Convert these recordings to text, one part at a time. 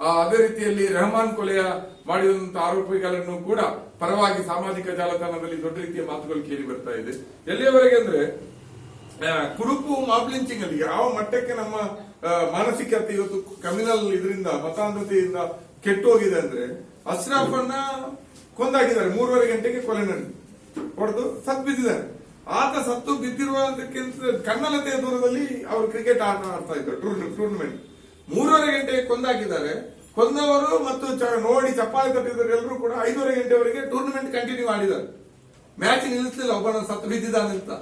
ಅದೇ ರೀತಿಯಲ್ಲಿ ರೆಹಮಾನ್ ಕೊಲೆಯ ಮಾಡಿದಂತ ಆರೋಪಿಗಳನ್ನು ಕೂಡ ಪರವಾಗಿ ಸಾಮಾಜಿಕ ಜಾಲತಾಣದಲ್ಲಿ ದೊಡ್ಡ ರೀತಿಯ ಮಾತುಗಳು ಕೇಳಿ ಬರ್ತಾ ಇದೆ. ಎಲ್ಲಿಯವರೆಗೆ ಅಂದ್ರೆ ಕುರುಪು ಮಾಬ್ಲಿಂಚಿಂಗ್ ಅಲ್ಲಿ ಯಾವ ಮಟ್ಟಕ್ಕೆ ನಮ್ಮ ಮಾನಸಿಕತೆ ಇವತ್ತು ಕಮ್ಯುನಲ್ ಇದರಿಂದ, ಮತಾಂಧತೆಯಿಂದ ಕೆಟ್ಟು ಹೋಗಿದೆ ಅಂದ್ರೆ ಅಶ್ರಫ್ ಅನ್ನ ಕೊಂದಾಗಿದ್ದಾರೆ ಮೂರುವರೆ ಗಂಟೆಗೆ ಕೊಲೆ ನಡೆದು ಹೊಡೆದು ಸತ್ ಬಿದ್ದಿದ್ದಾರೆ. ಆತ ಸತ್ತು ಬಿದ್ದಿರುವಂತಕ್ಕಿಂತ ಕನ್ನಲತೆಯ ದೂರದಲ್ಲಿ ಅವರು ಕ್ರಿಕೆಟ್ ಆಟ ಆಡ್ತಾ ಇದ್ದಾರೆ ಟೂರ್ನ- ಟೂರ್ನಮೆಂಟ್ ಮೂರುವರೆ ಗಂಟೆಗೆ ಕೊಂದಾಕಿದ್ದಾರೆ ಕೊಂದವರು ಮತ್ತು ನೋಡಿ ಚಪ್ಪಾಳೆ ಎಲ್ಲರೂ ಕೂಡ ಐದೂವರೆ ಗಂಟೆವರೆಗೆ ಟೂರ್ನಮೆಂಟ್ ಕಂಟಿನ್ಯೂ ಮಾಡಿದ್ದಾರೆ. ಮ್ಯಾಚ್ ನಿಲ್ಲಿಸಲಿಲ್ಲ ಒಬ್ಬನ ಸತ್ತು ಬಿದ್ದಿದ್ದಾನೆ ಅಂತ.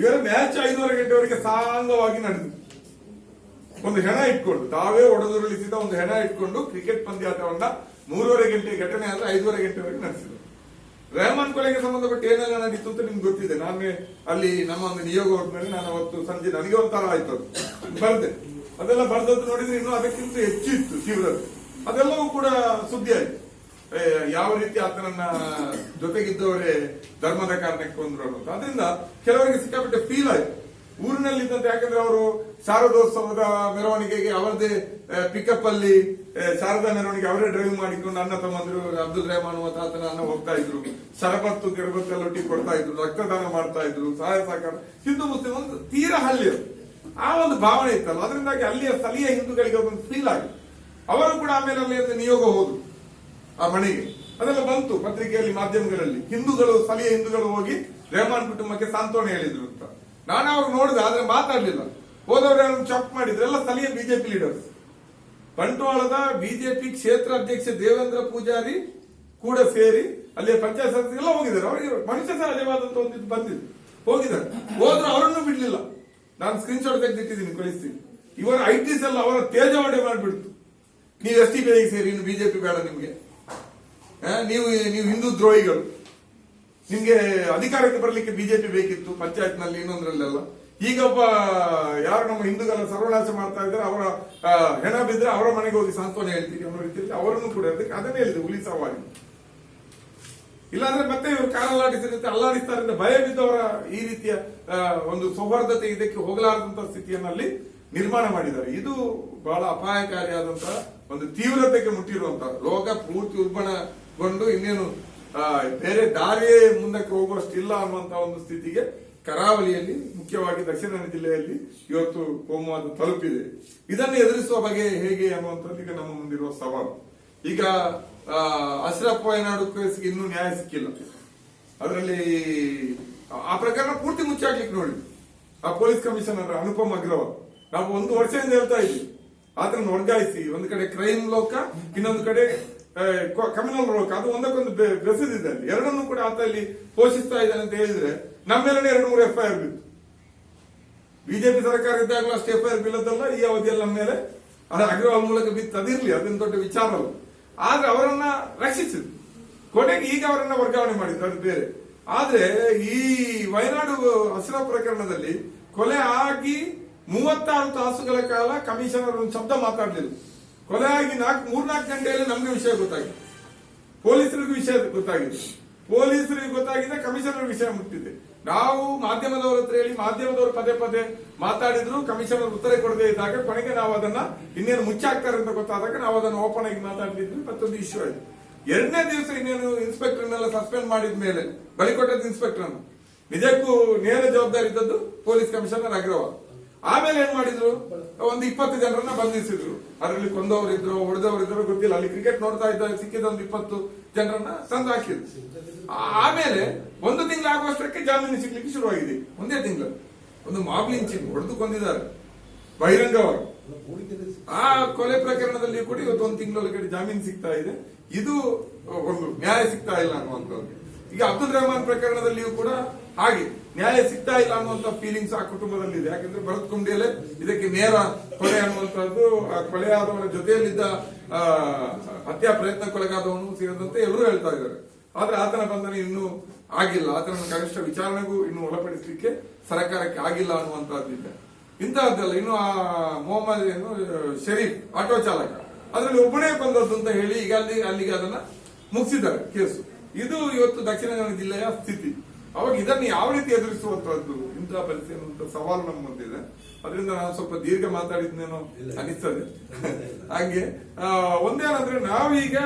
ಇವರ ಮ್ಯಾಚ್ ಐದೂವರೆ ಗಂಟೆವರೆಗೆ ಸಾಂಗವಾಗಿ ನಡೆದಿದೆ ಒಂದು ಹೆಣ ಇಟ್ಕೊಂಡು, ತಾವೇ ಒಡೆದುರುಳಿಸಿದ ಒಂದು ಹೆಣ ಇಟ್ಕೊಂಡು ಕ್ರಿಕೆಟ್ ಪಂದ್ಯಾಟವನ್ನ ಮೂರುವರೆ ಗಂಟೆ ಘಟನೆ ಆದ್ರೆ ಐದೂವರೆ ಗಂಟೆವರೆಗೆ ನಡೆಸಿದರು. ರೆಹಮಾನ್ ಕೊಲೆಗೆ ಸಂಬಂಧಪಟ್ಟು ಏನೆಲ್ಲ ನಡೀತು ಅಂತ ನಿಮ್ಗೆ ಗೊತ್ತಿದೆ. ನಾನೇ ಅಲ್ಲಿ ನಮ್ಮ ಒಂದು ನಿಯೋಗ ಹೋದ್ಮೇಲೆ ನಾನು ಅವತ್ತು ಸಂಜೆ ನನಗೆ ಒಂಥರ ಆಯ್ತು ಅದು. ಅದೆಲ್ಲ ಬರ್ದದ್ದು ನೋಡಿದ್ರೆ ಇನ್ನು ಅದಕ್ಕಿಂತ ಹೆಚ್ಚಿತ್ತು ತೀವ್ರತೆ. ಅದೆಲ್ಲವೂ ಕೂಡ ಸುದ್ದಿ ಆಯ್ತು ಯಾವ ರೀತಿ ಆತನನ್ನ ಜೊತೆಗಿದ್ದವರೇ ಧರ್ಮದ ಕಾರಣಕ್ಕೆ ಬಂದ್ರು ಅನ್ನೋದು. ಅದರಿಂದ ಕೆಲವರಿಗೆ ಸಿಕ್ಕಾಪಟ್ಟೆ ಫೀಲ್ ಆಯ್ತು. ಊರಿನಲ್ಲಿ ಇದ್ದಂತ ಯಾಕಂದ್ರೆ ಅವರು ಶಾರದೋತ್ಸವದ ಮೆರವಣಿಗೆಗೆ ಅವರದೇ ಪಿಕಪ್ ಅಲ್ಲಿ ಶಾರದಾ ಮೆರವಣಿಗೆ ಅವರೇ ಡ್ರೈವ್ ಮಾಡಿಕೊಂಡು ಅಣ್ಣ ತಮ್ಮಂದ್ರು ಅಬ್ದುಲ್ ರೆಹಮಾನ್ ಮತ್ತು ಆತನ ಅನ್ನ ಹೋಗ್ತಾ ಇದ್ರು. ಸರಪತ್ತು ಗಿಡಬತ್ತೆಲ್ಲ ಒಟ್ಟಿಗೆ ಕೊಡ್ತಾ ಇದ್ರು, ರಕ್ತದಾನ ಮಾಡ್ತಾ ಇದ್ರು, ಸಹಾಯ ಸಹಕಾರ. ಹಿಂದೂ, ಮುಸ್ಲಿಂ ಒಂದು ತೀರಾ ಹಳ್ಳಿ ಅದು. ಆ ಒಂದು ಭಾವನೆ ಇತ್ತಲ್ಲ, ಅದರಿಂದಾಗಿ ಅಲ್ಲಿಯ ಸ್ಥಳೀಯ ಹಿಂದೂಗಳಿಗೆ ಒಂದು ಫೀಲ್ ಆಗಿ ಅವರು ಕೂಡ ಆಮೇಲೆ ಅಲ್ಲಿ ಒಂದು ನಿಯೋಗ ಹೋದ್ರು, ಆ ಮನೆಗೆ. ಅದೆಲ್ಲ ಬಂತು ಪತ್ರಿಕೆಯಲ್ಲಿ, ಮಾಧ್ಯಮಗಳಲ್ಲಿ. ಹಿಂದೂಗಳು, ಸ್ಥಳೀಯ ಹಿಂದೂಗಳು ಹೋಗಿ ರೆಹಮಾನ್ ಕುಟುಂಬಕ್ಕೆ ಸಾಂತ್ವನ ಹೇಳಿದ್ರು ಅಂತ. ನಾನು ಅವ್ರು ನೋಡಿದೆ, ಆದ್ರೆ ಮಾತಾಡ್ಲಿಲ್ಲ. ಹೋದವರು ಚಾಪ್ ಮಾಡಿದ್ರು, ಎಲ್ಲ ಸ್ಥಳೀಯ ಬಿಜೆಪಿ ಲೀಡರ್ಸ್ ಬಂಟ್ವಾಳದ ಬಿಜೆಪಿ ಕ್ಷೇತ್ರ ಅಧ್ಯಕ್ಷ ದೇವೇಂದ್ರ ಪೂಜಾರಿ ಕೂಡ ಸೇರಿ ಅಲ್ಲಿ ಪಂಚಾಯತ್ ಸದಸ್ಯರು ಎಲ್ಲ ಹೋಗಿದ್ದಾರೆ. ಅವರಿಗೆ ಮನುಷ್ಯ ಸಹಜವಾದಂತ ಒಂದು ಬಂದಿದೆ. ಹೋಗಿದ್ದಾರೆ. ಹೋದ್ರೆ ಅವರನ್ನು ಬಿಡ್ಲಿಲ್ಲ. ನಾನು ಸ್ಕ್ರೀನ್ ಶಾಟ್ ತೆಗೆದಿಟ್ಟಿದ್ದೀನಿ, ಕಳಿಸ್ತೀನಿ. ಇವರ ಐಟಿಸ್ ಎಲ್ಲ ಅವರ ತೇಜವಾಡೆ ಮಾಡಿಬಿಡ್ತು. ನೀವು ಎಸ್ ಟಿ ಸೇರಿ, ಇನ್ನು ಬಿಜೆಪಿ ಬೇಡ ನಿಮಗೆ. ನೀವು ನೀವು ಹಿಂದೂ ದ್ರೋಹಿಗಳು. ನಿಮ್ಗೆ ಅಧಿಕಾರಕ್ಕೆ ಬರಲಿಕ್ಕೆ ಬಿಜೆಪಿ ಬೇಕಿತ್ತು ಪಂಚಾಯತ್ನಲ್ಲಿ ಇನ್ನೊಂದ್ರಲ್ಲೆಲ್ಲ. ಈಗ ಒಬ್ಬ, ಯಾರು ನಮ್ಮ ಹಿಂದೂಗಳ ಸರ್ವನಾಶ ಮಾಡ್ತಾ ಇದ್ದಾರೆ, ಅವರ ಹೆಣ ಬಿದ್ರೆ ಅವರ ಮನೆಗೆ ಹೋಗಿ ಸಾಂತ್ವನ ಹೇಳ್ತೀರಿ ಅನ್ನೋ ರೀತಿಯಲ್ಲಿ ಅವರನ್ನು ಕೂಡ ಅದಕ್ಕೆ, ಅದನ್ನೇ ಹೇಳಿದೆ ಸವಾರಿ ಇಲ್ಲಾಂದ್ರೆ ಮತ್ತೆ ಇವರು ಕಾರಲ್ಲಾಡಿಸಿರುತ್ತೆ ಅಲ್ಲಾಡಿಸ್ತಾರೆ ಅಂತ ಭಯ ಬಿದ್ದವರ ಈ ರೀತಿಯ ಒಂದು ಸೌಹಾರ್ದತೆ ಇದಕ್ಕೆ ಹೋಗಲಾರದಂತಹ ಸ್ಥಿತಿಯನ್ನಲ್ಲಿ ನಿರ್ಮಾಣ ಮಾಡಿದ್ದಾರೆ. ಇದು ಬಹಳ ಅಪಾಯಕಾರಿಯಾದಂತಹ ಒಂದು ತೀವ್ರತೆಗೆ ಮುಟ್ಟಿರುವಂತಹ, ಲೋಕ ಪೂರ್ತಿ ಉಲ್ಬಣಗೊಂಡು ಇನ್ನೇನು ಬೇರೆ ದಾರಿಯೇ ಮುಂದಕ್ಕೆ ಹೋಗುವಷ್ಟಿಲ್ಲ ಅನ್ನುವಂತ ಒಂದು ಸ್ಥಿತಿಗೆ ಕರಾವಳಿಯಲ್ಲಿ, ಮುಖ್ಯವಾಗಿ ದಕ್ಷಿಣ ಜಿಲ್ಲೆಯಲ್ಲಿ ಇವತ್ತು ಕೋಮುವಾದ ತಲುಪಿದೆ. ಇದನ್ನು ಎದುರಿಸುವ ಬಗೆ ಹೇಗೆ ಅನ್ನುವಂಥದ್ದು ಈಗ ನಮ್ಮ ಮುಂದಿರುವ ಸವಾಲು. ಈಗ ಅಶ್ರಫ್ ವಯನಾಡು ಕೇಸ್ಗೆ ಇನ್ನೂ ನ್ಯಾಯ ಸಿಕ್ಕಿಲ್ಲ. ಅದರಲ್ಲಿ, ಆ ಪ್ರಕರಣ ಪೂರ್ತಿ ಮುಚ್ಚಾಕ್ಲಿಕ್ಕೆ ನೋಡಿ. ಆ ಪೊಲೀಸ್ ಕಮಿಷನರ್ ಅನುಪಮ್ ಅಗ್ರವಾಲ್. ನಾವು ಒಂದು ವರ್ಷದಿಂದ ಹೇಳ್ತಾ ಇದ್ವಿ. ಆತನ ವರ್ಗಾಯಿಸಿ, ಒಂದು ಕಡೆ ಕ್ರೈಮ್ ಲೋಕ, ಇನ್ನೊಂದು ಕಡೆ ಕಮ್ಯುನಲ್ ಲೋಕ. ಅದು ಒಂದಕ್ಕೊಂದು ಬೆಸಿದಿದೆ ಅಲ್ಲಿ. ಎರಡನ್ನೂ ಕೂಡ ಆತ ಇಲ್ಲಿ ಪೋಷಿಸ್ತಾ ಇದ್ದಾನೆ ಅಂತ ಹೇಳಿದ್ರೆ ಮೇಲೆ ಎರಡು ಮೂರು ಎಫ್ ಐ ಆರ್ ಬಿತ್ತು ಬಿಜೆಪಿ ಸರ್ಕಾರ ಇದ್ದಾಗಲೂ ಅಷ್ಟು ಎಫ್ ಐ ಆರ್ ಬೀಳದಲ್ಲ ಈ ಅವಧಿಯಲ್ಲಿ ನಮ್ಮ ಮೇಲೆ ಅದು ಅಗ್ರವಾಲ್ ಮೂಲಕ ಬಿತ್ತು ಅದಿರ್ಲಿ. ಅದನ್ನ ದೊಡ್ಡ ವಿಚಾರ ಅಲ್ಲ. ಆದ್ರೆ ಅವರನ್ನ ರಕ್ಷಿಸಿದ್ರು. ಕೊನೆಗೆ ಈಗ ಅವರನ್ನ ವರ್ಗಾವಣೆ ಮಾಡಿದ್ರು, ಅದು ಬೇರೆ. ಆದ್ರೆ ಈ ವಯನಾಡು ಹಸಿರ ಪ್ರಕರಣದಲ್ಲಿ ಕೊಲೆ ಆಗಿ ಮೂವತ್ತಾರು ತಾಸುಗಳ ಕಾಲ ಕಮಿಷನರ್ ಒಂದು ಶಬ್ದ ಮಾತಾಡಲಿಲ್ಲ. ಕೊಲೆ ಆಗಿ ನಾಲ್ಕು, ಮೂರ್ನಾಲ್ಕು ಗಂಟೆಯಲ್ಲಿ ನಮಗೆ ವಿಷಯ ಗೊತ್ತಾಗಿದೆ. ಪೊಲೀಸರಿಗೂ ವಿಷಯ ಗೊತ್ತಾಗಿದೆ. ಪೊಲೀಸರಿಗೆ ಗೊತ್ತಾಗಿದೆ ಕಮಿಷನರ್ ವಿಷಯ ಮುಟ್ಟಿದೆ. ನಾವು ಮಾಧ್ಯಮದವರ ಹತ್ರ ಹೇಳಿ ಮಾಧ್ಯಮದವರು ಪದೇ ಪದೇ ಮಾತಾಡಿದ್ರು ಕಮಿಷನರ್ ಉತ್ತರ ಕೊಡದೇ ಇದ್ದಾಗ ಕೊನೆಗೆ ನಾವು ಅದನ್ನ ಇನ್ನೇನು ಮುಚ್ಚಾಕ್ತಾರೆ ಅಂತ ಗೊತ್ತಾದಾಗ ನಾವು ಅದನ್ನು ಓಪನ್ ಆಗಿ ಮಾತಾಡ್ತಿದ್ವಿ, ಮತ್ತೊಂದು ಇಶ್ಯೂ ಆಯ್ತು. ಎರಡನೇ ದಿವಸ ಇನ್ನೇನು ಇನ್ಸ್ಪೆಕ್ಟರ್ನೆಲ್ಲ ಸಸ್ಪೆಂಡ್ ಮಾಡಿದ ಮೇಲೆ ಬಳಿಕೊಟ್ಟದ ಇನ್ಸ್ಪೆಕ್ಟರ್ ನಿಜಕ್ಕೂ ನೇರ ಜವಾಬ್ದಾರಿ ಇದ್ದದ್ದು ಪೊಲೀಸ್ ಕಮಿಷನರ್ ಅಗ್ರವಾಲ್. ಆಮೇಲೆ ಏನ್ ಮಾಡಿದ್ರು? ಒಂದು ಇಪ್ಪತ್ತು ಜನರನ್ನ ಬಂಧಿಸಿದ್ರು. ಅದರಲ್ಲಿ ಕೊಂದವರಿದ್ರು, ಹೊಡೆದವರಿದ್ರು, ಗೊತ್ತಿಲ್ಲ. ಅಲ್ಲಿ ಕ್ರಿಕೆಟ್ ನೋಡ್ತಾ ಇದ್ದ, ಸಿಕ್ಕಿದ ಒಂದು ಇಪ್ಪತ್ತು ಜನರನ್ನ ತಂದು ಹಾಕಿದ್ರು. ಆಮೇಲೆ ಒಂದು ತಿಂಗಳಾಗುವಷ್ಟಕ್ಕೆ ಜಾಮೀನು ಸಿಗ್ಲಿಕ್ಕೆ ಶುರುವಾಗಿದೆ. ಒಂದೇ ತಿಂಗಳು. ಒಂದು ಮಾಬ್ಲಿಂಚಿಂಗ್ ಹೊಡೆದು ಕೊಂದಿದ್ದಾರೆ. ಬಹಿರಂಗವಾಗಿ. ಆ ಕೊಲೆ ಪ್ರಕರಣದಲ್ಲಿ ಕೂಡ ಇವತ್ತು ಒಂದು ತಿಂಗಳೊಳಗಡೆ ಜಾಮೀನು ಸಿಗ್ತಾ ಇದೆ. ಇದು ಒಂದು ನ್ಯಾಯ ಸಿಗ್ತಾ ಇಲ್ಲ ಅನ್ನುವಂಥದ್ದು. ಈಗ ಅಬ್ದುಲ್ ರೆಹಮಾನ್ ಪ್ರಕರಣದಲ್ಲಿಯೂ ಕೂಡ ಹಾಗೆ. ನ್ಯಾಯ ಸಿಗ್ತಾ ಇಲ್ಲ ಅನ್ನುವಂತ ಫೀಲಿಂಗ್ಸ್ ಆ ಕುಟುಂಬದಲ್ಲಿ ಇದೆ. ಯಾಕಂದ್ರೆ ಭರತ್ ಕುಂಡಿಯಲ್ಲೇ ಇದಕ್ಕೆ ನೇರ ಕೊಲೆ ಅನ್ನುವಂಥದ್ದು ಆ ಕೊಲೆಯಾದವರ ಜೊತೆಯಲ್ಲಿದ್ದ ಆ, ಹತ್ಯಾ ಪ್ರಯತ್ನಕ್ಕೊಳಗಾದವನು ಸೇರಿದಂತೆ ಎಲ್ಲರೂ ಹೇಳ್ತಾ ಇದ್ದಾರೆ. ಆದ್ರೆ ಆತನ ಬಂಧನ ಇನ್ನೂ ಆಗಿಲ್ಲ. ಆತನ ಕನಿಷ್ಠ ವಿಚಾರಣೆಗೂ ಇನ್ನು ಒಳಪಡಿಸಲಿಕ್ಕೆ ಸರ್ಕಾರಕ್ಕೆ ಆಗಿಲ್ಲ ಅನ್ನುವಂತಹದ್ದಿದೆ ಇಂತಹದ್ದಲ್ಲ. ಇನ್ನು ಆ ಮೊಹಮ್ಮದ್ ಏನು ಶರೀಫ್ ಆಟೋ ಚಾಲಕ ಅದರಲ್ಲಿ ಒಬ್ಬನೇ ಬಂದದ್ದು ಅಂತ ಹೇಳಿ ಈಗ ಅಲ್ಲಿ ಅಲ್ಲಿಗೆ ಅದನ್ನ ಮುಗಿಸಿದ್ದಾರೆ ಕೇಸು. ಇದು ಇವತ್ತು ದಕ್ಷಿಣ ಕನ್ನಡ ಜಿಲ್ಲೆಯ ಸ್ಥಿತಿ. ಅವಾಗ ಇದನ್ನು ಯಾವ ರೀತಿ ಎದುರಿಸುವಂತಹದ್ದು? ಇಂತಹ ಪರಿಸ್ಥಿತಿ ಅನ್ನುವಂತ ಸವಾಲು ನಮ್ಮ ಮುಂದಿದೆ ಅದರಿಂದ ನಾನು ಸ್ವಲ್ಪ ದೀರ್ಘ ಮಾತಾಡಿದ್ನೇನೋ ಅನಿಸ್ತದೆ ಹಾಗೆ ಒಂದೇನಂದ್ರೆ ನಾವೀಗ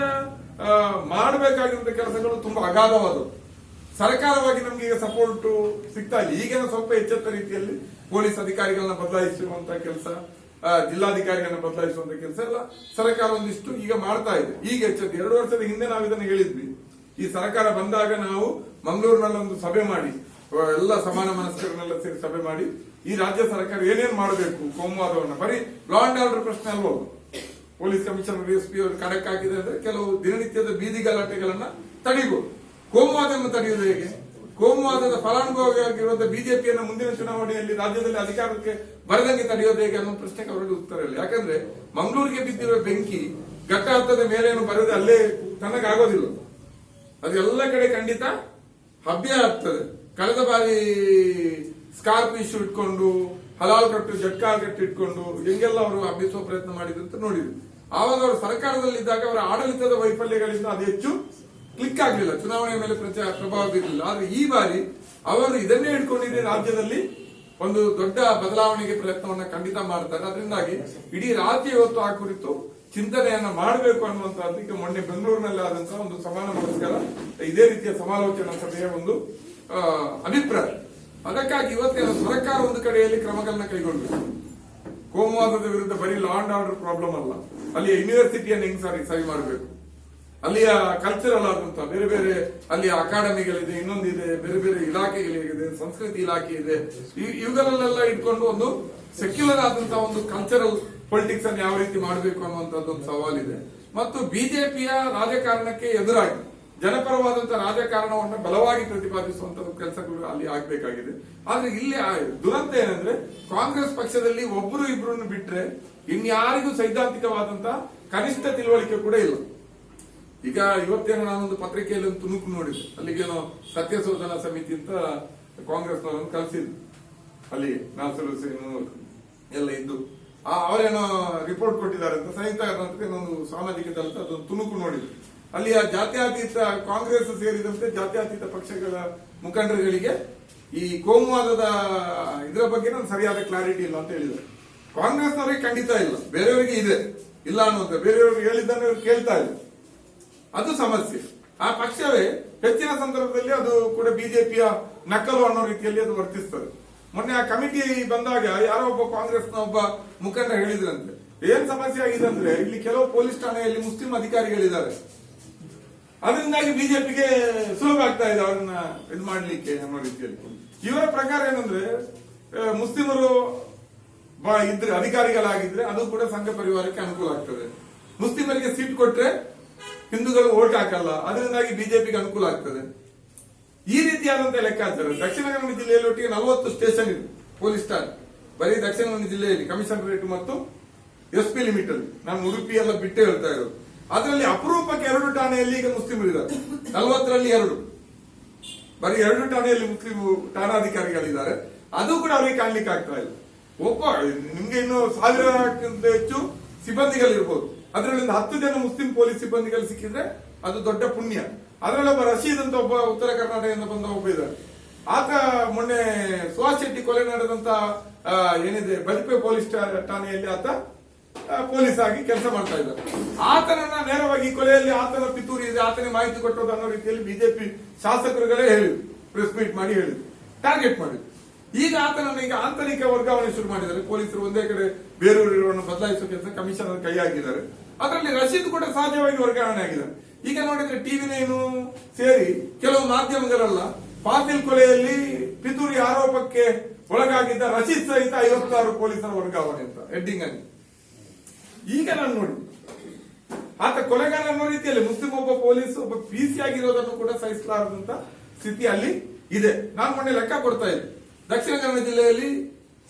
ಮಾಡಬೇಕಾಗಿರುವಂತ ಕೆಲಸಗಳು ತುಂಬಾ ಅಗಾಧವಾದವು. ಸರ್ಕಾರವಾಗಿ ನಮ್ಗೆ ಈಗ ಸಪೋರ್ಟ್ ಸಿಗ್ತಾ ಇಲ್ಲ. ಈಗಿನ ಸ್ವಲ್ಪ ಎಚ್ಚೆತ್ತ ರೀತಿಯಲ್ಲಿ ಪೊಲೀಸ್ ಅಧಿಕಾರಿಗಳನ್ನ ಬದಲಾಯಿಸುವಂತ ಕೆಲಸ ಜಿಲ್ಲಾಧಿಕಾರಿಗಳನ್ನ ಬದಲಾಯಿಸುವಂತ ಕೆಲಸ ಎಲ್ಲ ಸರ್ಕಾರ ಒಂದಿಷ್ಟು ಈಗ ಮಾಡ್ತಾ ಇದೆ. ಈಗ ಎಚ್ಚೆತ್ತು, ಎರಡು ವರ್ಷದ ಹಿಂದೆ ನಾವು ಇದನ್ನು ಹೇಳಿದ್ವಿ. ಈ ಸರ್ಕಾರ ಬಂದಾಗ ನಾವು ಮಂಗಳೂರಿನಲ್ಲಿ ಒಂದು ಸಭೆ ಮಾಡಿ ಎಲ್ಲ ಸಮಾನ ಮನಸ್ಕರನ್ನೆಲ್ಲ ಸೇರಿ ಸಭೆ ಮಾಡಿ ಈ ರಾಜ್ಯ ಸರ್ಕಾರ ಏನೇನ್ ಮಾಡಬೇಕು, ಕೋಮುವಾದವನ್ನ, ಬರೀ ಲಾ ಅಂಡ್ ಆರ್ಡರ್ ಪ್ರಶ್ನೆ ಅಲ್ವೋ ಪೊಲೀಸ್ ಕಮಿಷನರ್ ಎಸ್ ಪಿ ಅವರು ಖಡಕ್ ಹಾಕಿದೆ ಅಂದ್ರೆ ಕೆಲವು ದಿನನಿತ್ಯದ ಬೀದಿ ಗಲಾಟೆಗಳನ್ನ ತಡಿಬಹುದು ಕೋಮುವಾದವನ್ನು ತಡೆಯುವುದು ಹೇಗೆ? ಕೋಮುವಾದದ ಫಲಾನುಭವಿಯಾಗಿರುವಂತಹ ಬಿಜೆಪಿಯನ್ನು ಮುಂದಿನ ಚುನಾವಣೆಯಲ್ಲಿ ರಾಜ್ಯದಲ್ಲಿ ಅಧಿಕಾರಕ್ಕೆ ಬರದಂಗೆ ತಡೆಯೋದು ಹೇಗೆ ಅನ್ನೋ ಪ್ರಶ್ನೆಗೆ ಅವರಿಗೆ ಉತ್ತರ ಇಲ್ಲ. ಯಾಕಂದ್ರೆ ಮಂಗಳೂರಿಗೆ ಬಿದ್ದಿರುವ ಬೆಂಕಿ ಘಟ್ಟ ಹತ್ತದ ಮೇಲೇನು ಬರೋದು ಅಲ್ಲೇ ತನಗಾಗೋದಿಲ್ಲ ಅದು ಎಲ್ಲ ಕಡೆ ಖಂಡಿತ ಹಬ್ಬೆ ಆಗ್ತದೆ ಕಳೆದ ಬಾರಿ ಸ್ಕಾರ್ಪ್ ಇಶ್ಯೂ ಇಟ್ಕೊಂಡು, ಹಲಾಲ್ ಕಟ್ಟು, ಜಟ್ಕಾಲ್ ಕಟ್ಟು ಇಟ್ಕೊಂಡು ಹೆಂಗೆಲ್ಲ ಅವರು ಹಬ್ಬಿಸುವ ಪ್ರಯತ್ನ ಮಾಡಿದ್ರು ಅಂತ ನೋಡಿದ್ರು ಆವಾಗ ಅವರು ಸರ್ಕಾರದಲ್ಲಿದ್ದಾಗ ಅವರ ಆಡಳಿತದ ವೈಫಲ್ಯಗಳಿಂದ ಅದು ಹೆಚ್ಚು ಕ್ಲಿಕ್ ಆಗಲಿಲ್ಲ. ಚುನಾವಣೆ ಮೇಲೆ ಪ್ರಚಾರ ಪ್ರಭಾವ ಬೀರಲಿಲ್ಲ. ಆದ್ರೆ ಈ ಬಾರಿ ಅವರು ಇದನ್ನೇ ಇಟ್ಕೊಂಡಿದ್ರೆ ರಾಜ್ಯದಲ್ಲಿ ಒಂದು ದೊಡ್ಡ ಬದಲಾವಣೆಗೆ ಪ್ರಯತ್ನವನ್ನ ಖಂಡಿತ ಮಾಡ್ತಾರೆ. ಅದರಿಂದಾಗಿ ಇಡೀ ರಾಜ್ಯ ಇವತ್ತು ಆ ಕುರಿತು ಚಿಂತನೆಯನ್ನ ಮಾಡಬೇಕು ಅನ್ನುವಂತಹದ್ದು ಈಗ ಮೊನ್ನೆ ಬೆಂಗಳೂರಿನಲ್ಲಿ ಆದಂತಹ ಒಂದು ಸಮಾನ ಪುರಸ್ಕಾರ ಇದೇ ರೀತಿಯ ಸಮಾಲೋಚನಾ ಸಭೆಯ ಒಂದು ಅಭಿಪ್ರಾಯ. ಅದಕ್ಕಾಗಿ ಇವತ್ತಿನ ಸರ್ಕಾರ ಒಂದು ಕಡೆಯಲ್ಲಿ ಕ್ರಮಗಳನ್ನ ಕೈಗೊಳ್ಳಬೇಕು ಕೋಮುವಾದದ ವಿರುದ್ಧ ಬರೀ ಲಾ ಅಂಡ್ ಆರ್ಡರ್ ಪ್ರಾಬ್ಲಮ್ ಅಲ್ಲ. ಅಲ್ಲಿಯ ಯೂನಿವರ್ಸಿಟಿಯನ್ನು ಹೆಂಗ್ ಸರಿ ಸರಿ ಮಾಡಬೇಕು? ಅಲ್ಲಿಯ ಕಲ್ಚರಲ್ ಆದಂತ ಬೇರೆ ಬೇರೆ, ಅಲ್ಲಿಯ ಅಕಾಡೆಮಿಗಳಿದೆ ಇನ್ನೊಂದಿದೆ, ಬೇರೆ ಬೇರೆ ಇಲಾಖೆಗಳಿದೆ ಸಂಸ್ಕೃತಿ ಇಲಾಖೆ ಇದೆ. ಇವುಗಳಲ್ಲೆಲ್ಲ ಇಟ್ಕೊಂಡು ಒಂದು ಸೆಕ್ಯುಲರ್ ಆದಂತಹ ಒಂದು ಕಲ್ಚರಲ್ ಪೊಲಿಟಿಕ್ಸ್ ಅನ್ನು ಯಾವ ರೀತಿ ಮಾಡಬೇಕು ಅನ್ನುವಂಥದ್ದು ಒಂದು ಸವಾಲಿದೆ. ಮತ್ತು ಬಿಜೆಪಿಯ ರಾಜಕಾರಣಕ್ಕೆ ಎದುರಾಗಿ ಜನಪರವಾದಂತಹ ರಾಜಕಾರಣವನ್ನು ಬಲವಾಗಿ ಪ್ರತಿಪಾದಿಸುವಂತ ಕೆಲಸಗಳು ಅಲ್ಲಿ ಆಗ್ಬೇಕಾಗಿದೆ. ಆದ್ರೆ ಇಲ್ಲಿ ದುರಂತ ಏನಂದ್ರೆ ಕಾಂಗ್ರೆಸ್ ಪಕ್ಷದಲ್ಲಿ ಒಬ್ಬರು ಇಬ್ಬರನ್ನು ಬಿಟ್ರೆ ಇನ್ಯಾರಿಗೂ ಸೈದ್ಧಾಂತಿಕವಾದಂತಹ ಕನಿಷ್ಠ ತಿಳುವಳಿಕೆ ಕೂಡ ಇಲ್ಲ. ಈಗ ಇವತ್ತೇನೋ ನಾನೊಂದು ಪತ್ರಿಕೆಯಲ್ಲಿ ಒಂದು ತುಣುಕು ನೋಡಿದೆ. ಅಲ್ಲಿಗೇನೋ ಸತ್ಯಶೋಧನಾ ಸಮಿತಿ ಅಂತ ಕಾಂಗ್ರೆಸ್ನವರನ್ನು ಕಳಿಸಿದ್ರು. ಅಲ್ಲಿ ನಾಸರು ಎಲ್ಲ ಇದ್ದು. ಅವರೇನೋ ರಿಪೋರ್ಟ್ ಕೊಟ್ಟಿದ್ದಾರೆ ಅಂತ, ಸಂಯುಕ್ತ ಸಾಮಾಜಿಕ ದಲಿತ ಅದೊಂದು ತುಣುಕು ನೋಡಿದ್ರು. ಅಲ್ಲಿ ಆ ಜಾತ್ಯತೀತ ಕಾಂಗ್ರೆಸ್ ಸೇರಿದಂತೆ ಜಾತ್ಯತೀತ ಪಕ್ಷಗಳ ಮುಖಂಡರುಗಳಿಗೆ ಈ ಕೋಮುವಾದದ ಇದರ ಬಗ್ಗೆ ನಾನು ಸರಿಯಾದ ಕ್ಲಾರಿಟಿ ಇಲ್ಲ ಅಂತ ಹೇಳಿದ್ದಾರೆ. ಕಾಂಗ್ರೆಸ್ನವರಿಗೆ ಖಂಡಿತ ಇಲ್ಲ. ಬೇರೆಯವರಿಗೆ ಇದೆ. ಇಲ್ಲ ಅನ್ನುವಂತ ಬೇರೆಯವರು ಹೇಳಿದ್ದನ್ನು ಇವ್ರು ಕೇಳ್ತಾ ಇಲ್ಲ ಅದು ಸಮಸ್ಯೆ. ಆ ಪಕ್ಷವೇ ಹೆಚ್ಚಿನ ಸಂದರ್ಭದಲ್ಲಿ ಅದು ಕೂಡ ಬಿಜೆಪಿಯ ನಕಲು ಅನ್ನೋ ರೀತಿಯಲ್ಲಿ ಅದು ವರ್ತಿಸ್ತದೆ. ಮೊನ್ನೆ ಆ ಕಮಿಟಿ ಬಂದಾಗ ಯಾರೋ ಒಬ್ಬ ಕಾಂಗ್ರೆಸ್ನ ಒಬ್ಬ ಮುಖಂಡ ಹೇಳಿದ್ರಂತೆ. ಏನ್ ಸಮಸ್ಯೆ ಆಗಿದೆ ಅಂದ್ರೆ ಇಲ್ಲಿ ಕೆಲವು ಪೊಲೀಸ್ ಠಾಣೆಯಲ್ಲಿ ಮುಸ್ಲಿಂ ಅಧಿಕಾರಿಗಳಿದ್ದಾರೆ. ಅದರಿಂದಾಗಿ ಬಿಜೆಪಿಗೆ ಸುಲಭ ಆಗ್ತಾ ಇದೆ ಅವರನ್ನ ಇದು ಮಾಡಲಿಕ್ಕೆ ಅನ್ನೋ ರೀತಿಯಲ್ಲಿ. ಇವರ ಪ್ರಕಾರ ಏನಂದ್ರೆ ಮುಸ್ಲಿಮರು ಇದ್ರೆ, ಅಧಿಕಾರಿಗಳಾಗಿದ್ರೆ ಅದು ಕೂಡ ಸಂಘ ಪರಿವಾರಕ್ಕೆ ಅನುಕೂಲ ಆಗ್ತದೆ. ಮುಸ್ಲಿಮರಿಗೆ ಸೀಟ್ ಕೊಟ್ರೆ ಹಿಂದೂಗಳು ಓಟ್ ಹಾಕಲ್ಲ, ಅದರಿಂದಾಗಿ ಬಿಜೆಪಿಗೆ ಅನುಕೂಲ ಆಗ್ತದೆ. ಈ ರೀತಿಯಾದಂತಹ ಲೆಕ್ಕಾಚಾರ. ದಕ್ಷಿಣ ಕನ್ನಡ ಜಿಲ್ಲೆಯಲ್ಲಿ ಒಟ್ಟಿಗೆ ನಲವತ್ತು ಸ್ಟೇಷನ್ ಇದೆ, ಪೊಲೀಸ್ ಠಾಣೆ. ಬರೀ ದಕ್ಷಿಣ ಕನ್ನಡ ಜಿಲ್ಲೆಯಲ್ಲಿ ಕಮಿಷನರೇಟ್ ಮತ್ತು ಎಸ್ ಪಿ ಲಿಮಿಟ್ ಅಲ್ಲಿ ನಾನು ಉಡುಪಿ ಎಲ್ಲ ಬಿಟ್ಟೆ ಹೇಳ್ತಾ ಇರೋದು. ಅದರಲ್ಲಿ ಅಪರೂಪಕ್ಕೆ ಎರಡು ಠಾಣೆಯಲ್ಲಿ ಈಗ ಮುಸ್ಲಿಮರು ಇದ್ದಾರೆ ನಲವತ್ತರಲ್ಲಿ ಎರಡು. ಬರೀ ಎರಡು ಠಾಣೆಯಲ್ಲಿ ಮುಸ್ಲಿಂ ಠಾಣಾಧಿಕಾರಿಗಳಿದ್ದಾರೆ. ಅದು ಕೂಡ ಅವರಿಗೆ ಕಾಣಲಿಕ್ಕೆ ಆಗ್ತಾ ಇಲ್ಲ. ಒಬ್ಬ, ನಿಮ್ಗೆ ಇನ್ನು ಸಾವಿರಕ್ಕಿಂತ ಹೆಚ್ಚು ಸಿಬ್ಬಂದಿಗಳಿರ್ಬೋದು. ಅದರಲ್ಲಿ ಒಂದು ಹತ್ತು ಜನ ಮುಸ್ಲಿಂ ಪೊಲೀಸ್ ಸಿಬ್ಬಂದಿಗಳು ಸಿಕ್ಕಿದ್ರೆ ಅದು ದೊಡ್ಡ ಪುಣ್ಯ. ಅದರಲ್ಲಿ ಒಬ್ಬ ರಶೀದ್ ಅಂತ ಒಬ್ಬ ಉತ್ತರ ಕರ್ನಾಟಕದಿಂದ ಬಂದ ಒಬ್ಬ ಇದ್ದಾರೆ ಆತ ಮೊನ್ನೆ ಸುಹಾಸ್ ಶೆಟ್ಟಿ ಕೊಲೆ ನಡೆದಂತ ಏನಿದೆ, ಬಲಿಪೆ ಪೊಲೀಸ್ ಠಾಣೆಯಲ್ಲಿ ಆತ ಪೊಲೀಸ್ ಆಗಿ ಕೆಲಸ ಮಾಡ್ತಾ ಇದ್ದಾರೆ. ಆತನನ್ನ ನೇರವಾಗಿ ಕೊಲೆಯಲ್ಲಿ ಆತನ ಪಿತೂರಿ ಇದೆ, ಆತನಿಗೆ ಮಾಹಿತಿ ಕೊಟ್ಟೋದು ಅನ್ನೋ ರೀತಿಯಲ್ಲಿ ಬಿಜೆಪಿ ಶಾಸಕರುಗಳೇ ಹೇಳಿದ್ರು ಪ್ರೆಸ್ ಮೀಟ್ ಮಾಡಿ ಹೇಳಿದ್ರು ಟಾರ್ಗೆಟ್ ಮಾಡಿದ್ರು. ಈಗ ಆತನನ್ನು ಈಗ ಆಂತರಿಕ ವರ್ಗಾವಣೆ ಶುರು ಮಾಡಿದ್ದಾರೆ. ಪೊಲೀಸರು ಒಂದೇ ಕಡೆ ಬೇರೂರಿರುವನ್ನು ಬದಲಾಯಿಸೋ ಕೆಲಸ ಕಮಿಷನರ್ ಕೈ ಹಾಕಿದ್ದಾರೆ. ಅದರಲ್ಲಿ ರಶೀದ್ ಕೂಡ ಸಹಜವಾಗಿ ವರ್ಗಾವಣೆ ಆಗಿದ್ದಾರೆ. ಈಗ ನೋಡಿದ್ರೆ ಟಿವಿ ನೈನು ಸೇರಿ ಕೆಲವು ಮಾಧ್ಯಮಗಳೆಲ್ಲ, ಪಾಟೀಲ್ ಕೊಲೆಯಲ್ಲಿ ಪಿತೂರಿ ಆರೋಪಕ್ಕೆ ಒಳಗಾಗಿದ್ದ ರಶೀದ್ ಸಹಿತ ಐವತ್ತಾರು ಪೊಲೀಸರ ವರ್ಗಾವಣೆ ಅಂತ ಹೆಡ್ಡಿಂಗ್ ಆಗಿ ಈಗ ನಾನು ನೋಡಿ. ಆತ ಕೊಲೆಗಾರ ಅನ್ನೋ ರೀತಿಯಲ್ಲಿ ಮುಸ್ಲಿಂ ಒಬ್ಬ ಪೊಲೀಸ್ ಒಬ್ಬ ಪಿ ಸಿ ಆಗಿರೋದನ್ನು ಕೂಡ ಸಹಿಸಲಾರದಂತ ಸ್ಥಿತಿ ಅಲ್ಲಿ ಇದೆ. ನಾನು ಮೊನ್ನೆ ಲೆಕ್ಕ ಕೊಡ್ತಾ ಇದ್ದೆ. ದಕ್ಷಿಣ ಕನ್ನಡ ಜಿಲ್ಲೆಯಲ್ಲಿ